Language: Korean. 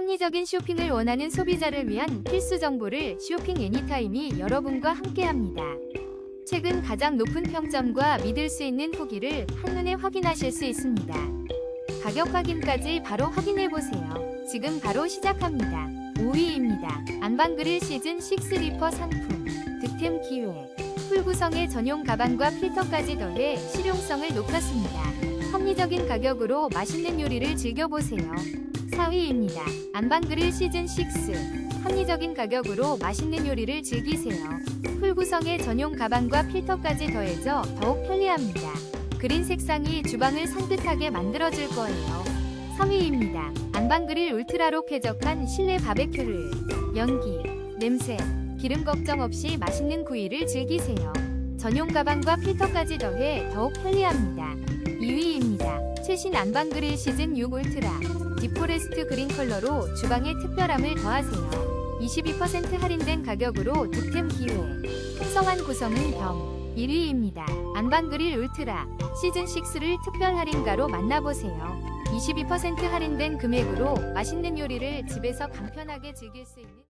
합리적인 쇼핑을 원하는 소비자를 위한 필수 정보를 쇼핑 애니타임이 여러분과 함께합니다. 최근 가장 높은 평점과 믿을 수 있는 후기를 한눈에 확인하실 수 있습니다. 가격 확인까지 바로 확인해 보세요. 지금 바로 시작합니다. 5위입니다. 안방그릴 시즌 6 리퍼 상품 득템 기회 풀 구성의 전용 가방과 필터까지 더해 실용성을 높였습니다. 합리적인 가격으로 맛있는 요리를 즐겨보세요. 4위입니다. 안방그릴 시즌 6 합리적인 가격으로 맛있는 요리를 즐기세요. 풀 구성의 전용 가방과 필터까지 더해져 더욱 편리합니다. 그린 색상이 주방을 산뜻하게 만들어줄 거예요. 3위입니다. 안방그릴 울트라로 쾌적한 실내 바베큐를 연기, 냄새, 기름 걱정 없이 맛있는 구이를 즐기세요. 전용 가방과 필터까지 더해 더욱 편리합니다. 2위입니다. 최신 안방 그릴 시즌 6 울트라 디포레스트 그린 컬러로 주방에 특별함을 더하세요. 22% 할인된 가격으로 득템 기회. 풍성한 구성은 병. 1위입니다. 안방 그릴 울트라 시즌 6를 특별 할인가로 만나보세요. 22% 할인된 금액으로 맛있는 요리를 집에서 간편하게 즐길 수 있는